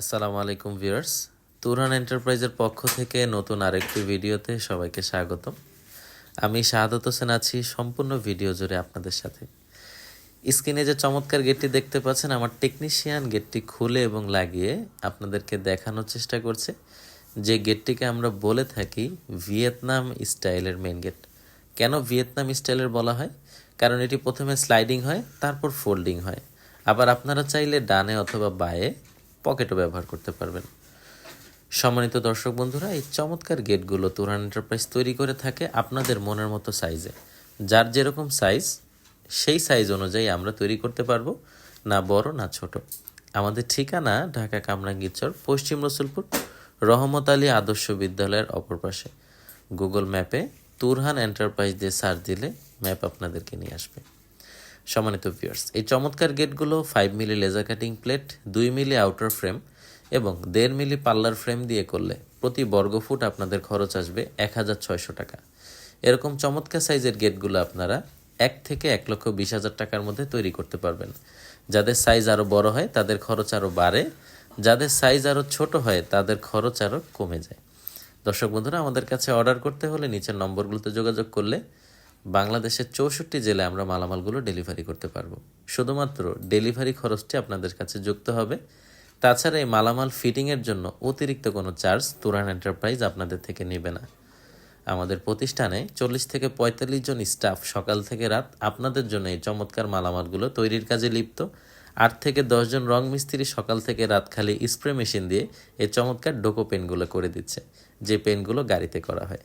আসসালামু আলাইকুম ভিউয়ার্স। তুরহান এন্টারপ্রাইজের পক্ষ থেকে নতুন আরেকটি ভিডিওতে সবাইকে স্বাগতম। আমি শাহাদত হোসেন আছি সম্পূর্ণ ভিডিও জুড়ে আপনাদের সাথে। স্ক্রিনে যে চমৎকার গেটটি দেখতে পাচ্ছেন, আমার টেকনিশিয়ান গেটটি খুলে এবং লাগিয়ে আপনাদেরকে দেখানোর চেষ্টা করছে। যে গেটটিকে আমরা বলে থাকি ভিয়েতনাম স্টাইলের মেন গেট কেন ভিয়েতনাম স্টাইলের বলা হয়? কারণ এটি প্রথমে স্লাইডিং হয়, তারপর ফোল্ডিং হয়। আবার আপনারা চাইলে ডানে অথবা বায়ে পকেটও ব্যবহার করতে পারবেন। সম্মানিত দর্শক বন্ধুরা, এই চমৎকার গেটগুলো তুরান এন্টারপ্রাইজ তৈরি করে থাকে আপনাদের মনের মতো সাইজে। যার যেরকম সাইজ, সেই সাইজ অনুযায়ী আমরা তৈরি করতে পারব, না বড়, না ছোট। আমাদের ঠিকানা ঢাকা কামরাঙ্গীরচর পশ্চিম রসুলপুর, রহমত আলী আদর্শ বিদ্যালয়ের অপর পাশে। গুগল ম্যাপে তুরহান এন্টারপ্রাইজ দিয়ে সার্চ দিলে ম্যাপ আপনাদেরকে নিয়ে আসবে। সম্মানিত ভিউয়ার্স এই চমৎকার গেটগুলো five milli laser cutting plate দুই মিলি আউটার ফ্রেম এবং দেড় মিলি পাল্লার ফ্রেম দিয়ে করলে প্রতি বর্গফুট আপনাদের খরচ আসবে এক হাজার ছয়শো টাকা। এরকম চমৎকার সাইজের গেটগুলো আপনারা এক থেকে এক লক্ষ বিশ হাজার টাকার মধ্যে তৈরি করতে পারবেন। যাদের সাইজ আরও বড় হয়, তাদের খরচ আরও বাড়ে। যাদের সাইজ আরও ছোট হয়, তাদের খরচ আরও কমে যায়। দর্শক বন্ধুরা, আমাদের কাছে অর্ডার করতে হলে নিচের নম্বরগুলোতে যোগাযোগ করলে বাংলাদেশের চৌষট্টি জেলায় আমরা মালামালগুলো ডেলিভারি করতে পারব। শুধুমাত্র ডেলিভারি খরচটি আপনাদের কাছে যুক্ত হবে। তাছাড়া এই মালামাল ফিটিংয়ের জন্য অতিরিক্ত কোনো চার্জ তুরান এন্টারপ্রাইজ আপনাদের থেকে নেবে না। আমাদের প্রতিষ্ঠানে চল্লিশ থেকে পঁয়তাল্লিশ জন স্টাফ সকাল থেকে রাত আপনাদের জন্য এই চমৎকার মালামালগুলো তৈরির কাজে লিপ্ত। আট থেকে দশজন রং মিস্ত্রি সকাল থেকে রাত খালি স্প্রে মেশিন দিয়ে এই চমৎকার ডোকো পেনগুলো করে দিচ্ছে, যে পেনগুলো গাড়িতে করা হয়।